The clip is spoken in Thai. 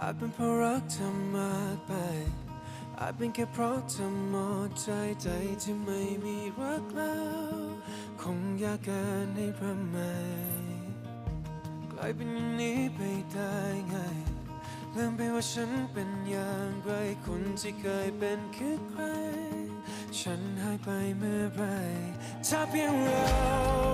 อาจเป็นเพราะรักเธอมากไป อาจเป็นแค่เพราะเธอหมดใจใจที่ไม่มีรักแล้ว คงยากเกินให้พระไมกลายเป็นอย่างนี้ไปได้ไงลืมไปว่าฉันเป็นอย่างไรคนที่เคยเป็นคือใคร ฉันหายไปเมื่อไรถ้าเพียงเรา